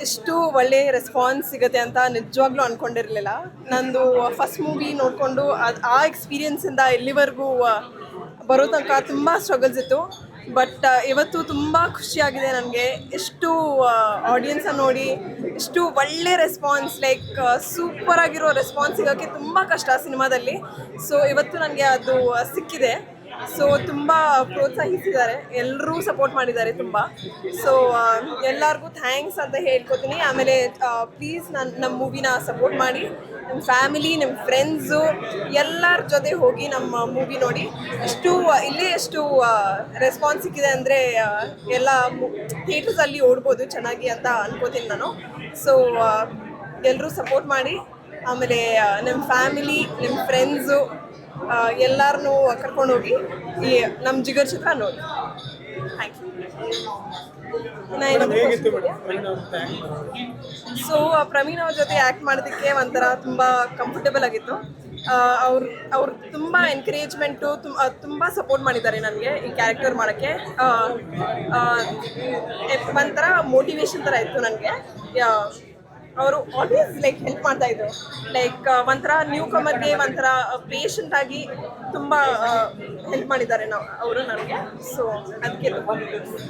ಇಷ್ಟು ಒಳ್ಳೆ ರೆಸ್ಪಾನ್ಸ್ ಸಿಗುತ್ತೆ ಅಂತ ನಿಜವಾಗ್ಲೂ ಅಂದ್ಕೊಂಡಿರಲಿಲ್ಲ ನಂದು ಫಸ್ಟ್ ಮೂವಿ ನೋಡಿಕೊಂಡು ಅದು ಆ ಎಕ್ಸ್ಪೀರಿಯನ್ಸಿಂದ ಇಲ್ಲಿವರೆಗೂ ಆ, ಬರೋ ತನಕ ತುಂಬ ಸ್ಟ್ರಗಲ್ಸ್ ಇತ್ತು. ಬಟ್ ಇವತ್ತು ತುಂಬ ಖುಷಿಯಾಗಿದೆ ನನಗೆ. ಇಷ್ಟು ಆಡಿಯನ್ಸನ್ನು ನೋಡಿ ಇಷ್ಟು ಒಳ್ಳೆ ರೆಸ್ಪಾನ್ಸ್ ಲೈಕ್ ಸೂಪರ್ ಆಗಿರೋ ರೆಸ್ಪಾನ್ಸ್ ಸಿಗೋಕ್ಕೆ ತುಂಬ ಕಷ್ಟ ಸಿನಿಮಾದಲ್ಲಿ. ಸೊ ಇವತ್ತು ನನಗೆ ಅದು ಸಿಕ್ಕಿದೆ. ಸೊ ತುಂಬ ಪ್ರೋತ್ಸಾಹಿಸಿದ್ದಾರೆ. ಎಲ್ಲರೂ ಸಪೋರ್ಟ್ ಮಾಡಿದ್ದಾರೆ ತುಂಬ. ಸೊ ಎಲ್ಲರಿಗೂ ಥ್ಯಾಂಕ್ಸ್ ಅಂತ ಹೇಳ್ಕೊತೀನಿ. ಆಮೇಲೆ ಪ್ಲೀಸ್ ನಾನು ನಮ್ಮ ಮೂವಿನ ಸಪೋರ್ಟ್ ಮಾಡಿ. ನಮ್ಮ ಫ್ಯಾಮಿಲಿ ನಿಮ್ಮ ಫ್ರೆಂಡ್ಸು ಎಲ್ಲರ ಜೊತೆ ಹೋಗಿ ನಮ್ಮ ಮೂವಿ ನೋಡಿ. ಎಷ್ಟು ಇಲ್ಲೇ ಎಷ್ಟು ರೆಸ್ಪಾನ್ಸ್ ಸಿಕ್ಕಿದೆ ಅಂದರೆ ಎಲ್ಲ ಥಿಯೇಟರ್ಸಲ್ಲಿ ಓಡ್ಬೋದು ಚೆನ್ನಾಗಿ ಅಂತ ಅನ್ಕೋತೀನಿ ನಾನು. ಸೊ ಎಲ್ಲರೂ ಸಪೋರ್ಟ್ ಮಾಡಿ. ಆಮೇಲೆ ನಿಮ್ಮ ಫ್ಯಾಮಿಲಿ ನಿಮ್ಮ ಫ್ರೆಂಡ್ಸು ಎಲ್ಲರನ್ನೂ ಕರ್ಕೊಂಡೋಗಿ ಈ ನಮ್ಮ ಜಿಗರ್ ಚಿತ್ರ ನೋಡಿ. ಥ್ಯಾಂಕ್ ಯು ಸೊ ಪ್ರವೀಣ್ ಅವ್ರ ಜೊತೆ ಆ್ಯಕ್ಟ್ ಮಾಡೋದಕ್ಕೆ ಒಂಥರ ತುಂಬ ಕಂಫರ್ಟೇಬಲ್ ಆಗಿತ್ತು. ಅವ್ರು ಅವ್ರು ತುಂಬ ಎನ್ಕರೇಜ್ಮೆಂಟು ತುಂಬ ತುಂಬ ಸಪೋರ್ಟ್ ಮಾಡಿದ್ದಾರೆ ನನಗೆ ಈ ಕ್ಯಾರೆಕ್ಟರ್ ಮಾಡೋಕ್ಕೆ. ಒಂಥರ ಮೋಟಿವೇಶನ್ ಥರ ಇತ್ತು ನನಗೆ. ಅವರು ಆಲ್ವೇಸ್ ಲೈಕ್ ಹೆಲ್ಪ್ ಮಾಡ್ತಾ ಇದ್ರು. ಲೈಕ್ ಒಂಥರ ನ್ಯೂ ಕಮರ್ಗೆ ಒಂಥರ ಪೇಷಂಟ್ ಆಗಿ ತುಂಬ ಹೆಲ್ಪ್ ಮಾಡಿದ್ದಾರೆ ನಾವು, ಅವರು ನನಗೆ ಸೊ ಅದಕ್ಕೆ